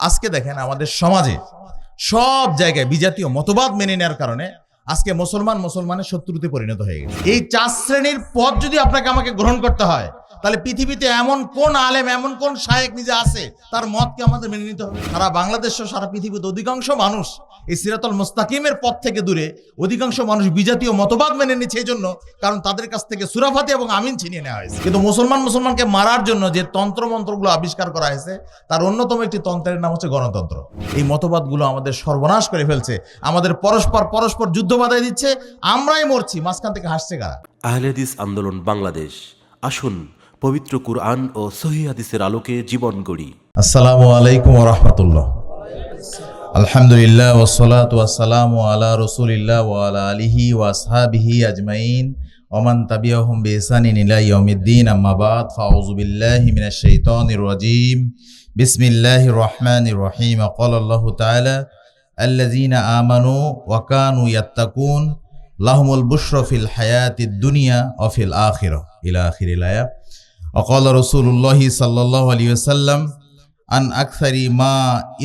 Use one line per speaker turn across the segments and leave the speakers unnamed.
আজকে দেখেন আমাদের সমাজে সব জায়গায় বিজাতীয় মতবাদ মেনে নেওয়ার কারণে আজকে মুসলমান মুসলমানের শত্রুতে পরিণত হয়ে গেছে। এই চার শ্রেণির পথ যদি আপনাকে আমাকে গ্রহণ করতে হয় তাহলে পৃথিবীতে এমন কোন আলেম, এমন কোন শায়েক নিজে আছে? তার মতকে আমাদের মেনে নিতে হবে? সারা বাংলাদেশ সারা পৃথিবীতে অধিকাংশ মানুষ এই সিরাতুল মুস্তাকিমের পথ থেকে দূরে, অধিকাংশ মানুষ বিজাতীয় মতবাদ মেনে নিচ্ছে এই জন্য, কারণ তাদের কাছ থেকে সুরাফাতি এবং আমিন ছিনিয়ে নেওয়া হয়েছে। কিন্তু মুসলমান, মুসলমানকে মারার জন্য যে তন্ত্র মন্ত্রগুলো আবিষ্কার করা হয়েছে, তার অন্যতম একটি তন্ত্রের নাম হচ্ছে গণতন্ত্র। এই মতবাদগুলো আমাদের সর্বনাশ করে ফেলছে, আমাদের পরস্পর পরস্পর যুদ্ধ বাধাই দিচ্ছে, আমরাই মরছি, মাঝখান থেকে হাসছে কারা?
আহলেদিস আন্দোলন বাংলাদেশ, আসুন পবিত্র কুরআন ও সহি হাদিসের আলোকে জীবন গড়ি
আসসালামু আলাইকুম রহমতুল্লাহ আলহামদুলিল্লাহ ওসলাত ওয়াসালাম আলা রসুলিল্লাহ ওয়ালা আলিহি ওয়াসহাবিহি আজমাইন ওমান তাবিয়াহুম বিহসানিন ইলা ইয়াউমিদ্দিন আম্মা বাদ ফাউযু বিল্লাহি মিনাশ শাইতানির রাজিম বিসমিল্লাহির রহমানির রহিম قال الله تعالى الذين آمنوا وكانوا يتقون لهم البشرى في الحياة الدنيا وفي الآخرة إلى آخر অকল রসুল্লাহি সাল্লাহ আলী সাল্লাম আন আকসারি মা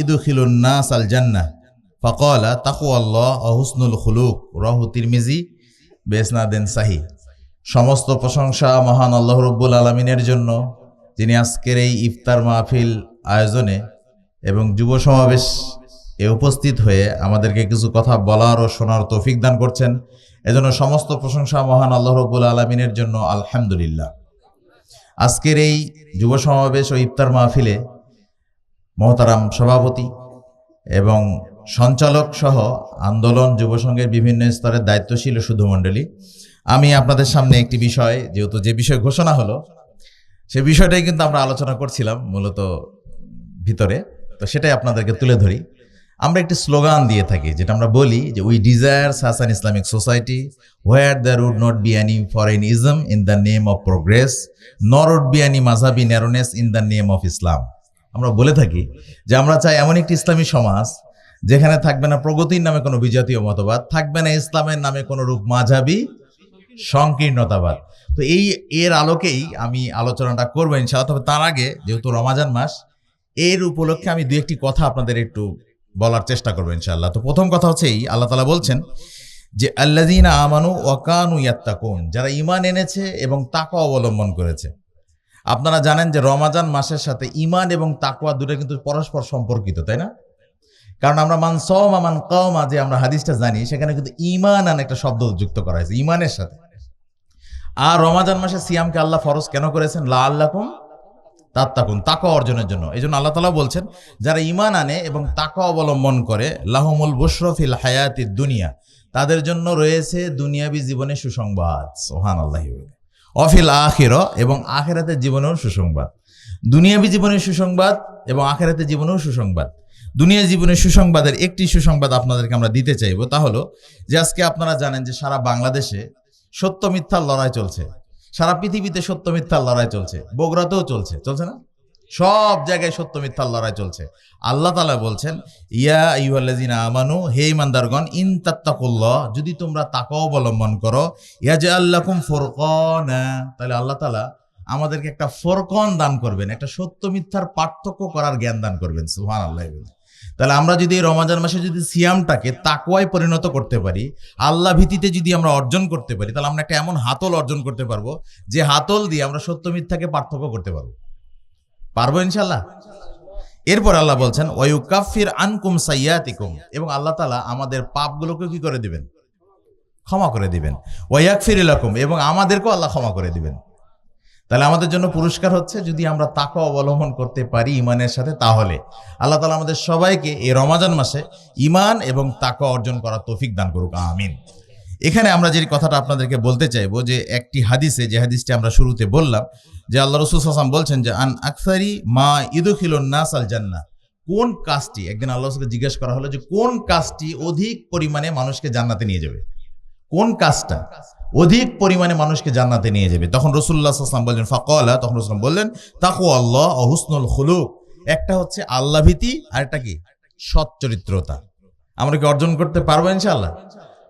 ইদুখিলুন্নাস আল জান্না ফকল তাকু আল্লাহ অহুসনুল খুলুক রহু তিরমিজি বেসনাদেন সাহি সমস্ত প্রশংসা মহান আল্লাহ রব্বুল আলমিনের জন্য, যিনি আজকের এই ইফতার মাহফিল আয়োজনে এবং যুব সমাবেশ এ উপস্থিত হয়ে আমাদেরকে কিছু কথা বলার ও শোনার তৌফিক দান করছেন। এজন্য সমস্ত প্রশংসা মহান আল্লাহ রব্বুল আলমিনের জন্য আলহামদুলিল্লাহ। আজকের এই যুব সমাবেশ ও ইফতার মাহফিলে মহতারাম সভাপতি এবং সঞ্চালক সহ আন্দোলন যুব সংঘের বিভিন্ন স্তরের দায়িত্বশীল ও সুধুমণ্ডলী আমি আপনাদের সামনে একটি বিষয়, যেহেতু যে বিষয় ঘোষণা হলো, সে বিষয়টাই কিন্তু আমরা আলোচনা করছিলাম মূলত ভিতরে। তো সেটাই আপনাদেরকে তুলে ধরি। আমরা একটি স্লোগান দিয়ে থাকি, যেটা আমরা বলি যে we desire sound Islamic society where there would not be any foreign ism in the name of progress nor would be any মাঝাবি narrowness in the name of Islam আমরা বলে থাকি যে, আমরা চাই এমন একটি ইসলামী সমাজ, যেখানে থাকবে না প্রগতির নামে কোনো বিজাতীয় মতবাদ, থাকবে না ইসলামের নামে কোনো রূপ মাঝাবি সংকীর্ণতাবাদ। তো এই, এর আলোকেই আমি আলোচনাটা করব ইনশাআল্লাহ। তবে তার আগে, যেহেতু রমাজান মাস, এর উপলক্ষে আমি দু একটি কথা আপনাদের একটু বলার চেষ্টা করব ইনশাআল্লাহ। তো প্রথম কথা হচ্ছে এই, আল্লাহ তালা বলছেন যে আল্লাদিনা আমানু ওয়াকানু ইয়াত্তাকুন, যারা ইমান এনেছে এবং তাকা অবলম্বন করেছে। আপনারা জানেন যে রমাজান মাসের সাথে ইমান এবং তাকওয়া দুটো কিন্তু পরস্পর সম্পর্কিত, তাই না? কারণ আমরা মান সওমা মান কাওমা যে আমরা হাদিসটা জানি, সেখানে কিন্তু ইমান আন একটা শব্দ যুক্ত করা হয়েছে ইমানের সাথে। আর রমাজান মাসে সিয়ামকে আল্লাহ ফরজ কেন করেছেন? লা আল্লাকুম তাত্তাকুন তাকা অর্জনের জন্য। এই জন্য আল্লাহ তালা বলছেন, যারা ইমান আনে এবং তাকা অবলম্বন করে, লাহমুল বুশরফিল হায়াতির দুনিয়া, তাদের জন্য রয়েছে দুনিয়াবি জীবনে সুসংবাদ। সোহান আল্লাহ অফিল আখির এবং আখেরাতের জীবনেও সুসংবাদ। দুনিয়াবি জীবনের সুসংবাদ এবং আখেরাতের জীবনেও সুসংবাদ। দুনিয়া জীবনের সুসংবাদের একটি সুসংবাদ আপনাদেরকে আমরা দিতে চাইব, তা হলো যে আজকে আপনারা জানেন যে সারা বাংলাদেশে সত্য মিথ্যার লড়াই চলছে। সারা পৃথিবীতে সত্য মিথ্যার লড়াই চলছে। বগুড়াতেও চলছে। চলছে না? সব জায়গায় সত্য মিথ্যার লড়াই চলছে। আল্লাহ তালা বলছেন, ইয়া ইউআল্লাজিনা আমানু, হে ইমানদারগণ, ইন তাত্তাকুল্লাহ, যদি তোমরা তাকে অবলম্বন করো ইয়া যে আল্লাকুম ফোরকন। তাহলে আল্লাহ তালা আমাদেরকে একটা ফোরকন দান করবেন, একটা সত্য মিথ্যার পার্থক্য করার জ্ঞান দান করবেন। সুহান আল্লাহ তাহলে আমরা যদি এই রমাজান মাসে যদি সিয়ামটাকে তাকুয়ায় পরিণত করতে পারি, আল্লাহ ভীতিতে যদি আমরা অর্জন করতে পারি, তাহলে আমরা একটা এমন হাতল অর্জন করতে পারব, যে হাতল দিয়ে আমরা সত্য মিথ্যাকে পার্থক্য করতে পারব। পারব ইনশাল্লাহ এরপর আল্লাহ বলছেন ওয়ুকাফির আনকুম সাইয়াতিকুম এবং আল্লাহ তালা আমাদের পাপগুলোকে কি করে দিবেন? ক্ষমা করে দিবেন। ওয়াকফির এলাকুম এবং আমাদেরকেও আল্লাহ ক্ষমা করে দিবেন। তাহলে আমাদের জন্য পুরস্কার হচ্ছে যদি আমরা তাকে অবলম্বন করতে পারি ইমানের সাথে তাহলে। আল্লাহ তালা আমাদের সবাইকে এই রমাজান মাসে ইমান এবং তাকে অর্জন করার তৌফিক দান করুক, আমিন। এখানে আমরা যে কথাটা আপনাদেরকে বলতে চাইব যে একটি হাদিসে, যে হাদিসটি আমরা শুরুতে বললাম, যে আল্লাহ রসুল হাসান বলছেন যে, আন আকসারি মা ইদুখিল নাস আল জান্না। কোন কাজটি, একদিন আল্লাহ রসুলকে জিজ্ঞেস করা হলো যে, কোন কাজটি অধিক পরিমাণে মানুষকে জান্নাতে নিয়ে যাবে? কোন কাজটা? অধিক পরিমাণে মানুষকে জান্নাতে নিয়ে যাবে। তখন রসুল্লাহ আসলাম বললেন, ফাকলা, তখন রসুল বললেন তাকু আল্লাহ অহুসনুল খুলুক। একটা হচ্ছে আল্লাহ ভীতি আর একটা কি? সৎ চরিত্রতা আমরা কি অর্জন করতে পারব ইনশাআল্লাহ?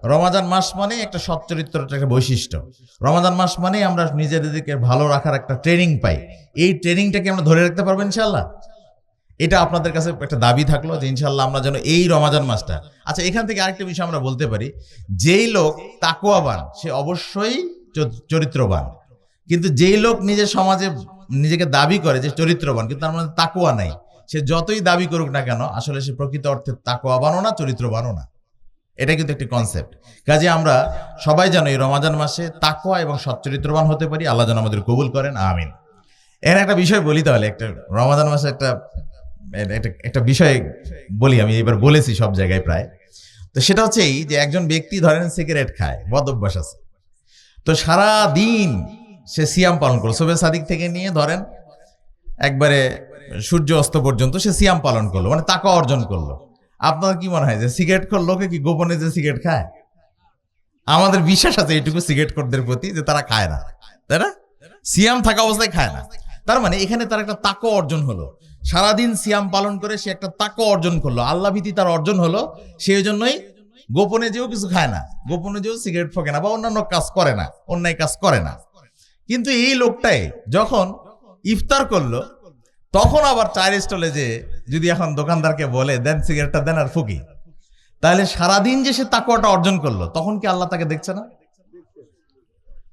রমাজান মাস মানে একটা সৎ চরিত্রটা একটা বৈশিষ্ট্য। রমাজান মাস মানে আমরা নিজেদেরকে ভালো রাখার একটা ট্রেনিং পাই। এই ট্রেনিংটাকে আমরা ধরে রাখতে পারব ইনশাআল্লাহ? এটা আপনাদের কাছে একটা দাবি থাকল যে ইনশাল্লাহ আমরা যেন এই রমাজান মাসটা আচ্ছা এখান থেকে আরেকটা বিষয় আমরা বলতে পারি, যেই লোক তাকুয়াবান সে অবশ্যই চরিত্রবান। কিন্তু যেই লোক নিজের সমাজে নিজেকে দাবি করে যে চরিত্রবান, কিন্তু তার মধ্যে তাকুয়া নাই। সে যতই দাবি করুক না কেন, আসলে সে প্রকৃত অর্থে তাকুয়াবানও না, চরিত্রবানও না। এটা কিন্তু একটি কনসেপ্ট কাজে আমরা সবাই যেন এই রমাজান মাসে তাকুয়া এবং সচ্চরিত্রবান হতে পারি, আল্লাহ যেন আমাদের কবুল করেন, আমিন। এর একটা বিষয় বলি তাহলে, একটা রমাজান মাসে একটা একটা একটা বিষয় বলি, আমি এবার বলেছি সব জায়গায় প্রায়। তো সেটা হচ্ছে এই যে একজন ব্যক্তি ধরেন সিগারেট খায়, বদ অভ্যাস আছে। তো সারা দিন সে সিয়াম পালন করল। সবে সাদিক থেকে নিয়ে ধরেন একবারে সূর্য অস্ত পর্যন্ত সে সিয়াম পালন করল মানে টাকা অর্জন করল। আপনার কি মনে হয় যে সিগারেট খোর লোকে কি গোপনে যে সিগারেট খায়? আমাদের বিশ্বাস আছে এইটুকু সিগারেট খোরদের প্রতি যে তারা খায় না। তাই না? সিয়াম থাকা অবস্থায় খায় না। তার মানে এখানে তার একটা তাকো অর্জন হলো। সারাদিন সিয়াম পালন করে সে একটা তাকো অর্জন করল। আল্লাহ ভীতি তার অর্জন হলো সেই জন্যই গোপনে যেও কিছু খায় না, গোপনে যেও সিগারেট ফোকে না বা অন্যান্য কাজ করে না, অন্যায় কাজ করে না। কিন্তু এই লোকটাই যখন ইফতার করল, তখন আবার চায়ের স্টলে যে যদি এখন দোকানদারকে বলে, দেন সিগারেটটা দেন আর ফুকি। তাহলে সারাদিন যে সে তাকুয়াটা অর্জন করল, তখন কি আল্লাহ তাকে দেখছে না?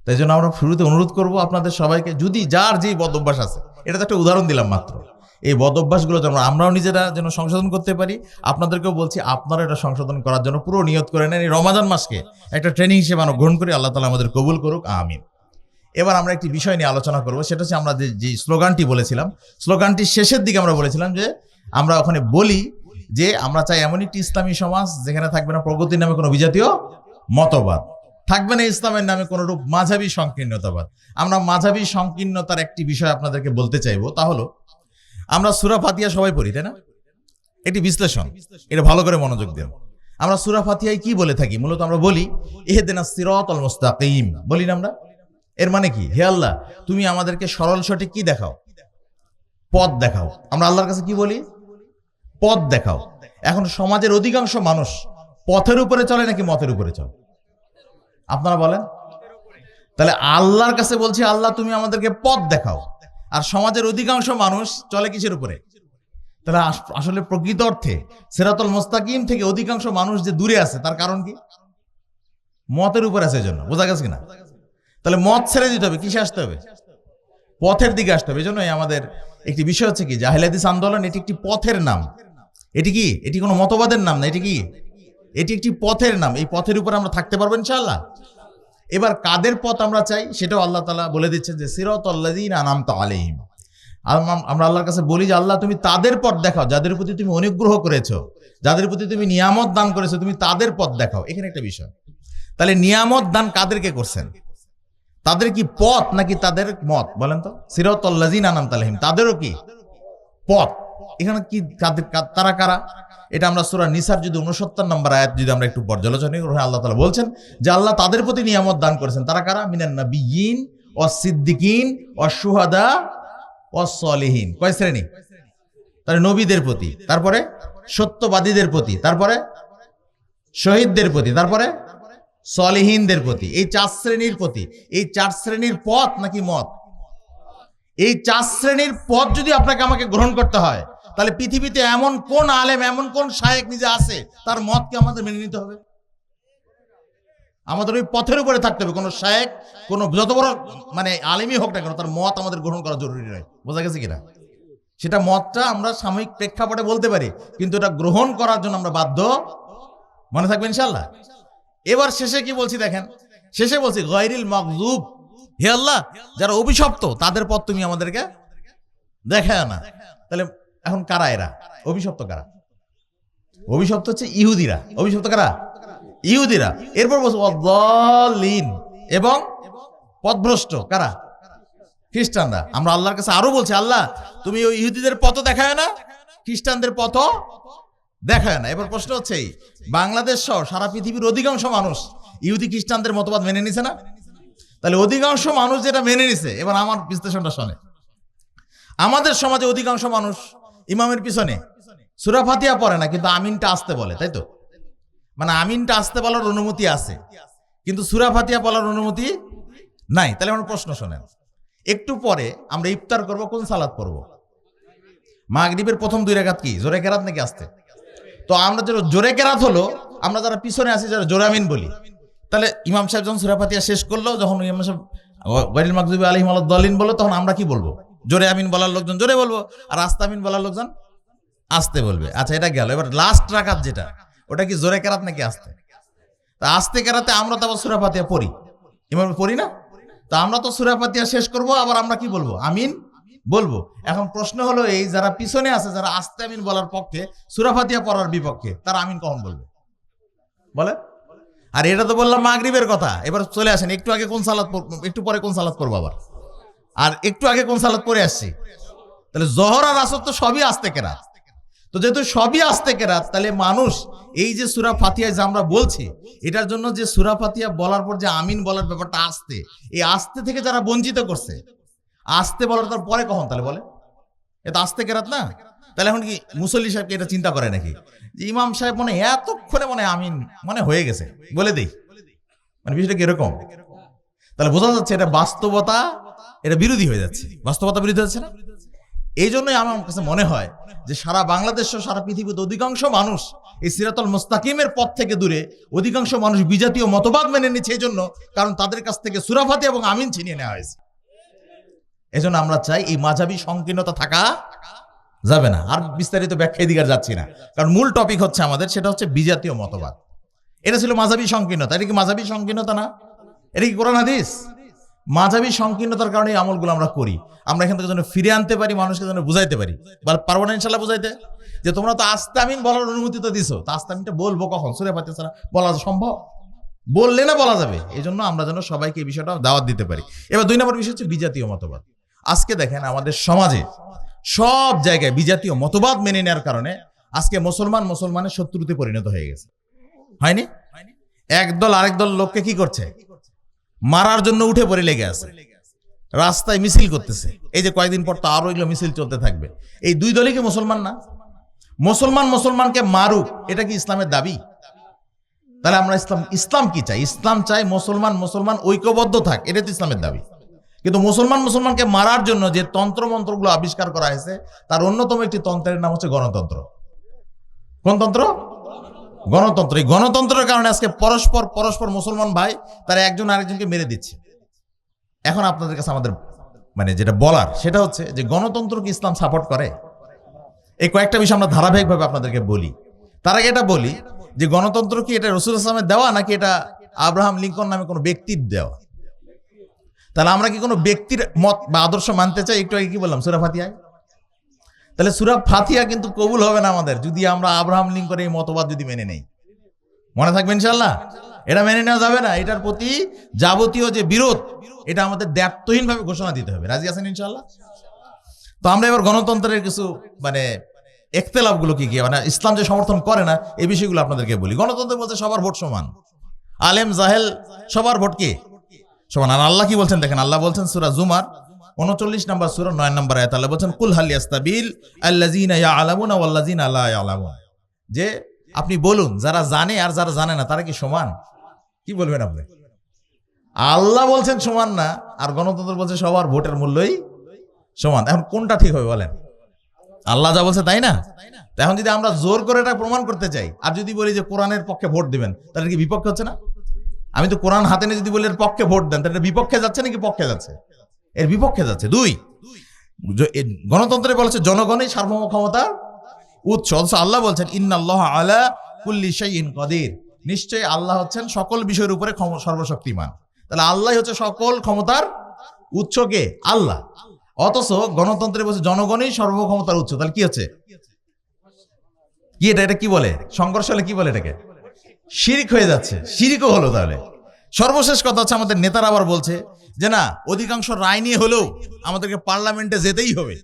তাই জন্য আমরা শুরুতে অনুরোধ করব আপনাদের সবাইকে, যদি যার যেই বদ অভ্যাস আছে, এটা তো একটা উদাহরণ দিলাম মাত্র। এই বদ অভ্যাসগুলো যেন আমরাও নিজেরা যেন সংশোধন করতে পারি, আপনাদেরকেও বলছি আপনারা এটা সংশোধন করার জন্য পুরো নিয়ত করে নেন। এই রমাজান মাসকে একটা ট্রেনিং হিসেবে গ্রহণ করি, আল্লাহ তালা আমাদের কবুল করুক, আমিন। এবার আমরা একটি বিষয় নিয়ে আলোচনা করব, সেটা হচ্ছে আমরা যে স্লোগানটি বলেছিলাম স্লোগানটির শেষের দিকে আমরা বলেছিলাম যে, আমরা ওখানে বলি যে, আমরা চাই এমন একটি ইসলামী সমাজ যেখানে থাকবে না প্রগতির নামে কোনো বিজাতীয় মতবাদ, থাকবে না ইসলামের নামে কোনো রূপ, মাঝাবি সংকীর্ণতাবাদ। আমরা মাঝাবি সংকীর্ণতার একটি বিষয় আপনাদেরকে বলতে চাইব, তা হলো আমরা সুরা ফাতিয়া সবাই পড়ি, তাই না? এটি বিশ্লেষণ। এটা ভালো করে মনোযোগ দেন আমরা সুরা ফাতিয়ায় কি বলে থাকি? মূলত আমরা বলি এহেদেনা সিরাত আল মুস্তাকিম। বলি না আমরা? এর মানে কি? হে আল্লাহ, তুমি আমাদেরকে সরল, সঠিক কি দেখাও? পথ দেখাও। আমরা আল্লাহর কাছে কি বলি? পথ দেখাও। এখন সমাজের অধিকাংশ মানুষ পথের উপরে চলে নাকি মতের উপরে চলে? আপনারা বলেন? তাহলে আল্লাহর কাছে বলছি, আল্লাহ, তুমি আমাদেরকে পথ দেখাও। আর সমাজের অধিকাংশ মানুষ চলে কিসের উপরে? তাহলে আস- আসলে প্রকৃত অর্থে সেরাতল মোস্তাকিম থেকে অধিকাংশ মানুষ যে দূরে আছে, তার কারণ কি? মতের উপর আছে এজন্য। বোঝা গেছে কিনা? তাহলে মত ছেড়ে দিতে হবে, কিসে আসতে হবে? পথের দিকে আসতে হবে। এই আমাদের একটি বিষয় হচ্ছে কি জাহিলাদিস আন্দোলন, এটি একটি পথের নাম। এটি কি? এটি কোনো মতবাদের নাম না, এটি কি? এটি একটি পথের নাম। এই পথের উপর আমরা থাকতে পারব ইনশাআল্লাহ? এবার কাদের পথ আমরা চাই? সেটাও আল্লাহ তালা বলে দিচ্ছেন যে সিরত আল্লাদিন আনাম তো আলিম আমরা আল্লাহর কাছে বলি যে, আল্লাহ, তুমি তাদের পথ দেখাও, যাদের প্রতি তুমি অনুগ্রহ করেছ, যাদের প্রতি তুমি নিয়ামত দান করেছ, তুমি তাদের পথ দেখাও। এখানে একটা বিষয়। তাহলে নিয়ামত দান কাদেরকে করছেন? তাদের কি পথ নাকি তাদের মত? বলেন তো। সিরতল্লাজিন আনাম তালহিম তাদেরও কি? পথ। এখানে কি, তারা কারা? এটা আমরা সুরা নিসার যদি উনসত্তর নম্বর আয়াত যদি আমরা একটু পর্যালোচনা করি আল্লাহ তালা বলছেন যে আল্লাহ তাদের প্রতি নিয়ামত দান করেছেন। তারা কারা? মিনান নবিয়িন ও সিদ্দিকিন ও সুহাদা ও সলিহীন। কয় শ্রেণি? তাহলে নবীদের প্রতি, তারপরে সত্যবাদীদের প্রতি, তারপরে শহীদদের প্রতি, তারপরে সলিহীনদের প্রতি। এই চার শ্রেণির প্রতি, এই চার শ্রেণির পথ নাকি মত? এই চার শ্রেণির পথ যদি আপনাকে আমাকে গ্রহণ করতে হয় তাহলে পৃথিবীতে এমন কোন আলেম, এমন কোন শায়েক নিজে আছে? তার মতকে আমাদের মেনে নিতে হবে। আমাদের ওই পথের উপরে থাকতে হবে। কোনো শায়েক, কোনো যত বড় মানে আলেমই হোক না কেন, তার মত আমাদের গ্রহণ করা জরুরি নয়। বোঝা গেছে কিনা? সেটা মতটা আমরা সাময়িক প্রেক্ষাপটে বলতে পারি, কিন্তু এটা গ্রহণ করার জন্য আমরা বাধ্য মনে থাকবে ইনশাল্লাহ এবার শেষে কি বলছি দেখেন? শেষে বলছি গৈরিল মকজুব হে আল্লাহ, যারা অভিশপ্ত, তাদের পথ তুমি আমাদেরকে দেখায় না। তাহলে এখন কারা এরা? অভিশপ্ত কারা? অভিশপ্ত হচ্ছে ইহুদিরা। অভিশপ্ত কারা? ইহুদিরা। এরপর বলছে এবং পথভ্রষ্ট কারা? খ্রিস্টানরা। আমরা আল্লাহর কাছে আরও বলছি, আল্লাহ, তুমি ওই ইহুদিদের পথ দেখায় না, খ্রিস্টানদের পথ দেখায় না। এবার প্রশ্ন হচ্ছে বাংলাদেশ সহ সারা পৃথিবীর অধিকাংশ মানুষ ইহুদি খ্রিস্টানদের মতবাদ মেনে নিছে না? তাহলে অধিকাংশ মানুষ যেটা মেনে নিছে, এবার আমার বিশ্লেষণটা শোনে। আমাদের সমাজে অধিকাংশ মানুষ ইমামের পিছনে। সুরা ফাতিয়া পড়ে না, কিন্তু আমিনটা আসতে বলে, তাই তো? মানে আমিনটা আসতে বলার অনুমতি আছে। কিন্তু সুরা ফাতিয়া বলার অনুমতি নাই। তাহলে আমার প্রশ্ন শোনেন। একটু পরে আমরা ইফতার করব, কোন সালাদ পড়ব? মাগরিবের প্রথম দুই রেখাত কি? জোরে কেরাত নাকি আসতে? তো আমরা যারা জোরে কেরাত হলো, আমরা যারা পিছনে আছি, যারা জোরে আমিন বলি, তাহলে ইমাম সাহেব যখন সুরাফাতিয়া শেষ করল, যখন ইমাম সাহেব গাইল মাকজুবি আলহিম দলিন বলল, তখন আমরা কি বলব? জোরে আমিন বলার লোকজন, জোরে বলব। আর আস্তে আমিন বলার লোকজন আসতে বলবে। আচ্ছা এটা গেল। এবার লাস্ট রাখাত যেটা, ওটা কি জোরে কেরাত নাকি আসতে? তা আস্তে কেরাতে আমরা তো আবার সুরাফাতিয়া পড়ি। ইমাম পড়ি না? তো আমরা তো সুরাফাতিয়া শেষ করব, আবার আমরা কি বলব? আমিন বলব। এখন প্রশ্ন হলো, এই যারা পিছনে আছে, যারা আস্তে আমিন বলার পক্ষে সুরাফাতিয়া পড়ার বিপক্ষে, তারা আমিন কখন বলবে? বলে আর এটা তো বললাম মাগরিবের কথা। এবার চলে আসেন, একটু আগে কোন সালাদ একটু পরে কোন সালাদ করব আবার? আর একটু আগে কোন সালাদ পরে আসছি? তাহলে জহর আর আসর তো সবই আস্তে কেরাত। তো যেহেতু সবই আস্তে কেরাত, তাহলে মানুষ এই যে সুরা ফাতিয়া যে আমরা বলছি, এটার জন্য যে সুরা ফাতিয়া বলার পর যে আমিন বলার ব্যাপারটা আসতে, এই আস্তে থেকে যারা বঞ্চিত করছে, আসতে বলার তার পরে কখন তাহলে বলে? এটা আস্তে কেরাত না? তাহলে এখন কি মুসল্লি সাহেবকে এটা চিন্তা করে নাকি? যে ইমাম সাহেব মনে এতক্ষণে মনে আমিন মানে হয়ে গেছে। বলে দেই। মানে বিষয়টা কীরকম? তাহলে বোঝা যাচ্ছে এটা বাস্তবতা এটা বিরোধী হয়ে যাচ্ছে। বাস্তবতা বিরোধী হচ্ছে না? এই জন্যই আমার কাছে মনে হয় যে সারা বাংলাদেশ সারা পৃথিবীতে অধিকাংশ মানুষ এই সিরাতল মুস্তাকিমের পথ থেকে দূরে অধিকাংশ মানুষ বিজাতীয় মতবাদ মেনে নিচ্ছে এই জন্য কারণ তাদের কাছ থেকে সুরাফাতি এবং আমিন ছিনিয়ে নেওয়া হয়েছে। এজন্য আমরা চাই এই মাঝাবি সংকীর্ণতা থাকা যাবে না। আর বিস্তারিত ব্যাখ্যা এদিকে যাচ্ছি না। কারণ মূল টপিক হচ্ছে আমাদের, সেটা হচ্ছে বিজাতীয় মতবাদ। এটা ছিল মাঝাবি সংকীর্ণতা। এটা কি মাঝাবি সংকীর্ণতা না? এটা কি কোরআন হাদিস? মাঝাবি সংকীর্ণতার কারণে এই আমলগুলো আমরা করি। আমরা এখান থেকে যেন ফিরে আনতে পারি, মানুষকে যেন বুঝাইতে পারি। বা- পারব না ইনশাল্লাহ বুঝাইতে? যে তোমরা তো আস্তামিন বলার অনুমতি তো দিছো। তো আস্তামিনটা বলব কখন? সুরে পাতে ছাড়া বলা সম্ভব? বললে না বলা যাবে। এই জন্য আমরা যেন সবাইকে এই বিষয়টা দাওয়াত দিতে পারি। এবার দুই নম্বর বিষয় হচ্ছে বিজাতীয় মতবাদ। আজকে দেখেন আমাদের সমাজে সব জায়গায় বিজাতীয় মতবাদ মেনে নেওয়ার কারণে আজকে মুসলমান মুসলমানের শত্রুতে পরিণত হয়ে গেছে। হয়নি? একদল আরেক দল লোককে কি করছে? মারার জন্য উঠে পড়ে লেগে আছে। রাস্তায় মিছিল করতেছে। এই যে কয়েকদিন পর তো আরও এগুলো মিছিল চলতে থাকবে। এই দুই দলই কি মুসলমান না? মুসলমান মুসলমানকে মারুক, এটা কি ইসলামের দাবি? তাহলে আমরা ইসলাম ইসলাম কি চাই? ইসলাম চাই মুসলমান মুসলমান ঐক্যবদ্ধ থাক এটা তো ইসলামের দাবি। কিন্তু মুসলমান, মুসলমানকে মারার জন্য যে তন্ত্র মন্ত্রগুলো আবিষ্কার করা হয়েছে, তার অন্যতম একটি তন্ত্রের নাম হচ্ছে গণতন্ত্র। কোন তন্ত্র? গণতন্ত্র। এই গণতন্ত্রের কারণে আজকে পরস্পর পরস্পর মুসলমান ভাই, তারা একজন আরেকজনকে মেরে দিচ্ছে। এখন আপনাদের কাছে আমাদের মানে যেটা বলার, সেটা হচ্ছে যে গণতন্ত্র কি ইসলাম সাপোর্ট করে? এই কয়েকটা বিষয় আমরা ধারাবাহিকভাবে আপনাদেরকে বলি। তার আগে এটা বলি যে গণতন্ত্র কি এটা রসুল ইসলামের দেওয়া নাকি এটা আব্রাহাম লিঙ্কন নামে কোনো ব্যক্তির দেওয়া? তাহলে আমরা কি কোনো ব্যক্তির মত বা আদর্শ মানতে চাই? একটু আগে কি বললাম? সুরা ফাতিয়ায় তাহলে সুরা ফাতিয়া কিন্তু কবুল হবে না আমাদের, যদি আমরা আব্রাহাম লিঙ্কনের এই মতবাদ যদি মেনে নেই। মনে থাকবে ইনশাল্লাহ এটা মেনে নেওয়া যাবে না, এটার প্রতি যাবতীয় যে বিরোধ, এটা আমাদের দ্ব্যর্থহীন ভাবে ঘোষণা দিতে হবে। রাজি আছেন ইনশাল্লাহ তো আমরা এবার গণতন্ত্রের কিছু মানে একতেলাভগুলো কি কি মানে ইসলাম যে সমর্থন করে না এই বিষয়গুলো আপনাদেরকে বলি। গণতন্ত্র বলতে সবার ভোট সমান। আলেম, জাহেল, সবার ভোট কি? সমান। আর আল্লাহ কি বলছেন দেখেন? আল্লাহ বলছেন সুরা জুমার উনচল্লিশ নম্বর সুরা, নয় নম্বর আয়াত, আল্লাহ বলছেন, কুল হাল ইয়াস্তাবিল আল্লাযিনা ইয়ালামুনা ওয়াল্লাযিনা লা ইয়ালামুন? যে আপনি বলুন, যারা জানে আর যারা জানে না, তারা কি সমান? কি বলবেন আপনি? আল্লাহ বলছেন সমান না, আর গণতন্ত্র বলছে সবার ভোটের মূল্যই সমান। এখন কোনটা ঠিক হবে বলেন? আল্লাহ যা বলছে তাই না? এখন যদি আমরা জোর করে এটা প্রমাণ করতে চাই, আর যদি বলি যে কোরআনের পক্ষে ভোট দিবেন, তাহলে কি বিপক্ষে হচ্ছে না? আমি তো কোরআন হাতে নিয়ে যদি বলি এর পক্ষে ভোট দেন, তাহলে বিপক্ষে যাচ্ছে নাকি পক্ষে যাচ্ছে? এর বিপক্ষে যাচ্ছে। দুই গণতন্ত্রে বলেছে জনগণই সার্বভৌম ক্ষমতা উৎস। অথচ আল্লাহ বলছেন, ইন্নাল্লাহ আলা কুল্লি শাইইন কদির। নিশ্চয়ই আল্লাহ হচ্ছেন সকল বিষয়ের উপরে সর্বশক্তিমান। তাহলে আল্লাহ হচ্ছে সকল ক্ষমতার উৎস কে? আল্লাহ। অথচ গণতন্ত্রে বলছে জনগণই সর্বক্ষমতার উৎস। তাহলে কি হচ্ছে? কি এটা এটা কি বলে? সংঘর্ষ হলে কি বলে এটাকে? শিরিক হয়ে যাচ্ছে। শিরিকও হলো তাহলে। সর্বশেষ কথা হচ্ছে, আমাদের নেতারা আবার বলছে যে না, অধিকাংশ রায় নিয়ে হলেও আমাদেরকে পার্লামেন্টে যেতেই হবে।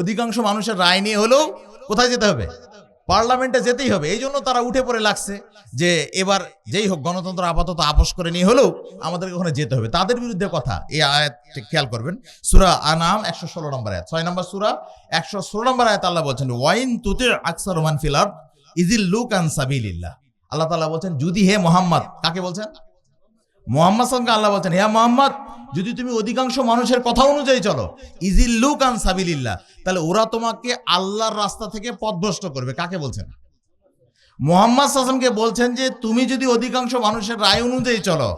অধিকাংশ মানুষের রায় নিয়ে হলেও কোথায় যেতে হবে? পার্লামেন্টে যেতেই হবে। এই জন্য তারা উঠে পড়ে লাগছে যে এবার যেই হোক, গণতন্ত্র আপাতত আপোষ করে নিয়ে হলেও আমাদেরকে ওখানে যেতে হবে। তাদের বিরুদ্ধে কথা, এই আয়াত খেয়াল করবেন। সুরা আনাম একশো ষোলো নম্বর আয়াত। ছয় নম্বর সুরা একশো ষোলো নম্বর আয়াত আল্লাহ বলছেন, ওয়াইন তুতে আকসার ওমান ফিলার ইজিল লুক আন সাবিলিল্লাহ। আল্লাহ তাআলা বলছেন, যদি হে মোহাম্মদ, কাকে বলছেন? মোহাম্মদ সাল্লামকে আল্লাহ বলছেন, হে মোহাম্মদ যদি তুমি অধিকাংশ মানুষের কথা অনুযায়ী চলো, ইজি লুক আন সাবিলিল্লাহ, তাহলে ওরা তোমাকে আল্লাহর রাস্তা থেকে পথভ্রষ্ট করবে। কাকে বলছেন মোহাম্মদ সাসমকে বলছেন যে, তুমি যদি অধিকাংশ মানুষের রায় অনুযায়ী চলো,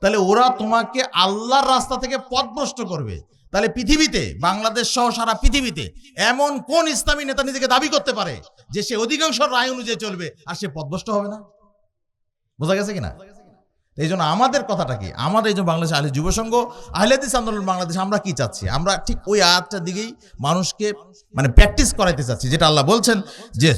তাহলে ওরা তোমাকে আল্লাহর রাস্তা থেকে পথভ্রষ্ট করবে। তাহলে পৃথিবীতে, বাংলাদেশ সহ সারা পৃথিবীতে এমন কোন ইসলামী নেতা নিজেকে দাবি করতে পারে যে সে অধিকাংশ রায় অনুযায়ী চলবে আর সে পথভ্রষ্ট হবে না? বোঝা গেছে কিনা? এই জন্য আমাদের কথাটা কি? আমাদের এই যে বাংলাদেশ আহলে যুব সংঘ আহলেদিস আন্দোলন বাংলাদেশ, আমরা কি চাচ্ছি? আমরা ঠিক ওই আয়াতটার দিকেই মানুষকে মানে প্র্যাকটিস করাইতে চাচ্ছি, যেটা আল্লাহ বলছেন যে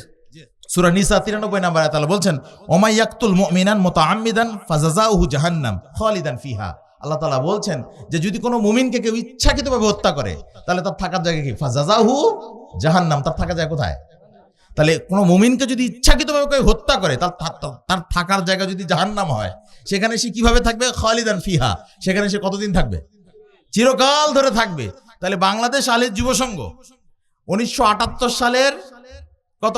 সুরা নিসা তিরানব্বই নাম্বার আল্লাহ বলছেন ওমাইয়াক্তুল মুমিনান মুতাআম্মিদান ফাজাজাউহু জাহান্নাম খালিদান ফিহা। আল্লাহ তাআলা বলছেন যে যদি কোনো মুমিনকে কেউ ইচ্ছাকৃতভাবে হত্যা করে, তাহলে তার থাকার জায়গা কি? ফাজাজাহু জাহান্নাম, তার থাকার জায়গা কোথায়? তাহলে কোনো মুমিনকে যদি ইচ্ছাকৃতভাবে কেউ হত্যা করে, তার তার থাকার জায়গা যদি জাহান্নাম হয়, সেখানে সে কীভাবে থাকবে? খালিদান ফিহা। সেখানে সে কতদিন থাকবে? চিরকাল ধরে থাকবে। তাহলে বাংলাদেশ আলের যুব সংঘ উনিশশো সালের কত?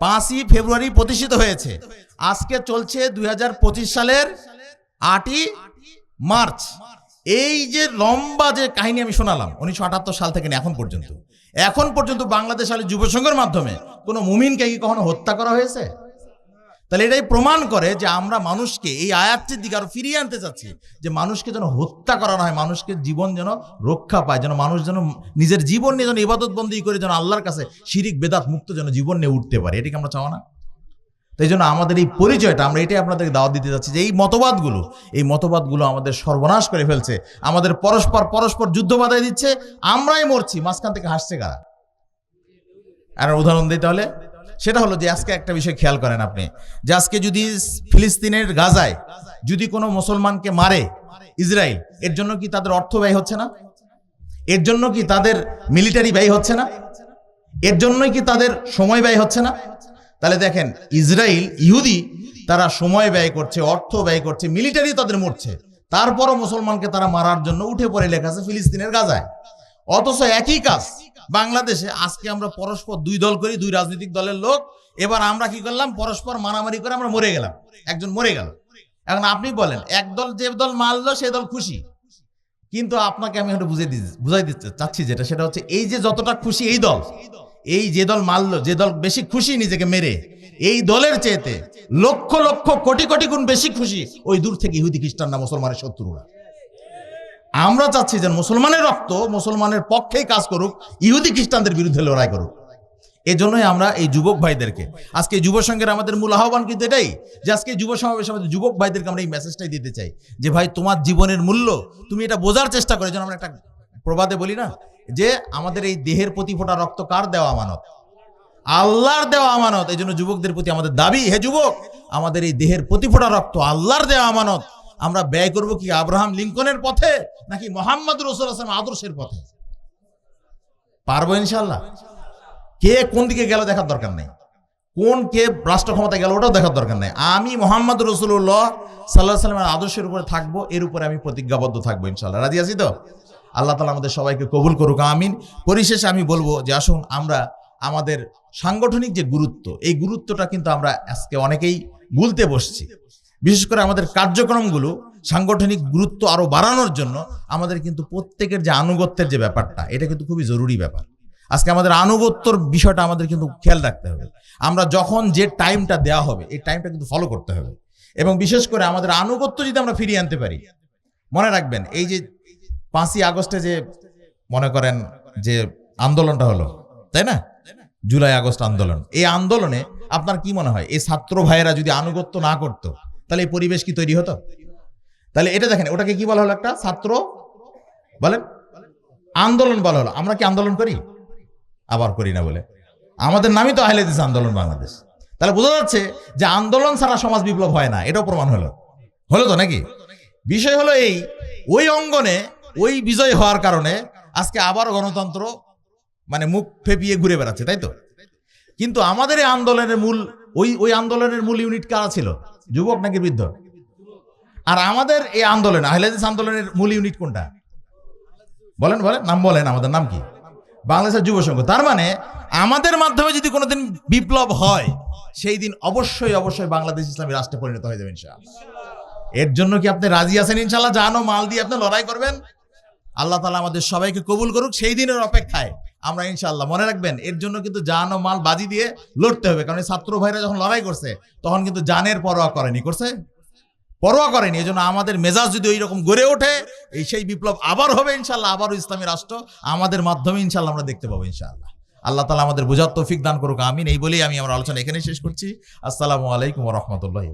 পাঁচই ফেব্রুয়ারি প্রতিষ্ঠিত হয়েছে। আজকে চলছে দুই হাজার পঁচিশ সালের আটই মার্চ। এই যে লম্বা যে কাহিনী আমি শোনালাম, উনিশশো আটাত্তর সাল থেকে এখন পর্যন্ত। এখন পর্যন্ত বাংলাদেশ আলী যুব সংঘের মাধ্যমে কোনো মুমিনকে কি কখনো হত্যা করা হয়েছে? তাহলে এটাই প্রমাণ করে যে আমরা মানুষকে এই আয়াতটির দিকে আরও ফিরিয়ে আনতে চাচ্ছি, যে মানুষকে যেন হত্যা করা না হয়, মানুষকে জীবন যেন রক্ষা পায়, যেন মানুষ যেন নিজের জীবন নিয়ে যেন ইবাদত বন্দী করে যেন আল্লাহর কাছে শিরিক, বেদাত মুক্ত যেন জীবন নিয়ে উঠতে পারে। এটাকে আমরা চাও না? তাই জন্য আমাদের এই পরিচয়টা, আমরা এটাই আপনাদেরকে দাওয়াত দিতে যাচ্ছি যে এই মতবাদগুলো এই মতবাদগুলো আমাদের সর্বনাশ করে ফেলছে। আমাদের পরস্পর পরস্পর যুদ্ধ বাধাই দিচ্ছে, আমরাই মরছি, মাঝখান থেকে হাসছে কারা? আর উদাহরণ দিই তাহলে, সেটা হলো যে আজকে একটা বিষয় খেয়াল করেন আপনি, যে আজকে যদি ফিলিস্তিনের গাজায় যদি কোনো মুসলমানকে মারে ইসরায়েল, এর জন্য কি তাদের অর্থ ব্যয় হচ্ছে না? এর জন্য কি তাদের মিলিটারি ব্যয় হচ্ছে না? এর জন্যই কি তাদের সময় ব্যয় হচ্ছে না? তাহলে দেখেন ইসরায়েল ইহুদি, তারা সময় ব্যয় করছে, অর্থ ব্যয় করছে, মিলিটারি তাদের মরছে। তারপরও মুসলমানকে তারা মারার জন্য উঠে পড়ে লেখা আছে ফিলিস্তিনের গাজায়। অথচ একই কাজ, বাংলাদেশে আজকে আমরা পরস্পর দুই দল করি, দুই রাজনৈতিক দলের লোক, এবার আমরা কি করলাম, পরস্পর মারামারি করে আমরা মরে গেলাম, একজন মরে গেল। এখন আপনি বলেন, এক দল যে দল মারলো, সে দল খুশি। কিন্তু আপনাকে আমি একটু বুঝিয়ে দিচ্ছি, বুঝাই দিতে চাচ্ছি যেটা, সেটা হচ্ছে এই যে যতটা খুশি এই দল এই যে দল মারলো, যে দল বেশি খুশি নিজেকে মেরে, এই দলের চেয়েতে লক্ষ লক্ষ কোটি কোটি গুণ বেশি খুশি ওই দূর থেকে ইহুদি খ্রিস্টানরা, মুসলমানের শত্রুরা। আমরা চাচ্ছি যে মুসলমানের রক্ত মুসলমানের পক্ষেই কাজ করুক, ইহুদি খ্রিস্টানদের বিরুদ্ধে লড়াই করুক। এই জন্যই আমরা এই যুবক ভাইদেরকে, আজকে যুব সংঘের আমাদের মূল আহ্বান কিন্তু এটাই, যে আজকে যুব সমাবেশে আমাদের যুবক ভাইদেরকে আমরা এই মেসেজটাই দিতে চাই, যে ভাই তোমার জীবনের মূল্য, তুমি এটা বোঝার চেষ্টা করে, যেন আমরা একটা প্রবাদে বলি না যে আমাদের এই দেহের প্রতি ফোটা রক্ত কার দেওয়া আমানত? আল্লাহর দেওয়া আমানত। এই জন্য যুবকদের প্রতি আমাদের দাবি, হে যুবক, আমাদের এই দেহের প্রতি ফোটা রক্ত আল্লাহর দেওয়া আমানত। আমরা ব্যয় করব কি আব্রাহাম লিঙ্কনের পথে, নাকি মোহাম্মদ রসুল আসলাম আদর্শের পথে? পারব ইনশাল্লাহ কে কোন দিকে গেল দেখার দরকার নেই। কোন কে রাষ্ট্র ক্ষমতা গেল ওটাও দেখার দরকার নেই। আমি মোহাম্মদ রসুল্লাহ সাল্লাহ সাল্লামের আদর্শের উপরে থাকব, এর উপরে আমি প্রতিজ্ঞাবদ্ধ থাকব ইনশাল্লাহ রাজি আছি তো? আল্লাহ তালা আমাদের সবাইকে কবুল করুক, আমিন। পরিশেষে আমি বলব যে, আসুন, আমরা আমাদের সাংগঠনিক যে গুরুত্ব, এই গুরুত্বটা কিন্তু আমরা আজকে অনেকেই ভুলতে বসছি। বিশেষ করে আমাদের কার্যক্রমগুলো, সাংগঠনিক গুরুত্ব আরও বাড়ানোর জন্য আমাদের কিন্তু প্রত্যেকের যে আনুগত্যের যে ব্যাপারটা, এটা কিন্তু খুবই জরুরি ব্যাপার। আজকে আমাদের আনুগত্যর বিষয়টা আমাদের কিন্তু খেয়াল রাখতে হবে। আমরা যখন যে টাইমটা দেওয়া হবে, এই টাইমটা কিন্তু ফলো করতে হবে। এবং বিশেষ করে আমাদের আনুগত্য যদি আমরা ফিরিয়ে আনতে পারি, মনে রাখবেন, এই যে পাঁচই আগস্টে যে মনে করেন যে আন্দোলনটা হলো, তাই না? জুলাই আগস্ট আন্দোলন। এই আন্দোলনে আপনার কি মনে হয়? এই ছাত্র ভাইয়েরা যদি আনুগত্য না করতো, তাহলে এই পরিবেশ কি তৈরি হতো? তাহলে এটা দেখেন, ওটাকে কি বলা হলো একটা? ছাত্র? বলেন। আন্দোলন বলা হলো। আমরা কি আন্দোলন করি? আবার করি না বলে। আমাদের নামই তো আহলে হাদিস আন্দোলন বাংলাদেশ। তাহলে বোঝা যাচ্ছে যে আন্দোলন ছাড়া সমাজ বিপ্লব হয় না। এটাও প্রমাণ হলো। হলো তো নাকি? বিষয় হলো এই, ওই অঙ্গনে ওই বিজয় হওয়ার কারণে আজকে আবার গণতন্ত্র মানে মুখ ফেপিয়ে ঘুরে বেড়াচ্ছে, তাই তো? কিন্তু আমাদের এই আন্দোলনের মূল, ওই ওই আন্দোলনের মূল ইউনিট কারা ছিল? যুবক নাকি বৃদ্ধ? আর আমাদের এই আন্দোলন, আহলেদিস আন্দোলনের মূল ইউনিট কোনটা? বলেন বলেন, নাম বলেন, আমাদের নাম কি? বাংলাদেশের যুব সংঘ। তার মানে আমাদের মাধ্যমে যদি কোনোদিন বিপ্লব হয়, সেই দিন অবশ্যই অবশ্যই বাংলাদেশ ইসলামী রাষ্ট্রে পরিণত হয়ে যাবে, ইনশাআল্লাহ। এর জন্য কি আপনি রাজি আছেন ইনশাল্লাহ জানো, মাল দিয়ে আপনি লড়াই করবেন? আল্লাহ তালা আমাদের সবাইকে কবুল করুক, সেই দিনের অপেক্ষায় আমরা ইনশাল্লাহ মনে রাখবেন, এর জন্য কিন্তু জান ও মাল বাজি দিয়ে লড়তে হবে, কারণ ছাত্র ভাইরা যখন লড়াই করছে, তখন কিন্তু জানের পরোয়া করেনি, করছে? পরোয়া করেনি এই জন্য আমাদের মেজাজ যদি ওই রকম গড়ে ওঠে, এই সেই বিপ্লব আবার হবে ইনশাল্লাহ আবারও ইসলামী রাষ্ট্র আমাদের মাধ্যমে ইনশাল্লাহ আমরা দেখতে পাবো ইনশাল্লাহ আল্লাহ তালা আমাদের বোঝার তৌফিক দান করুক, আমিন, এই বলেই আমি আমার আলোচনা এখানে শেষ করছি। আসসালামু আলাইকুম রহমতুল্লাহ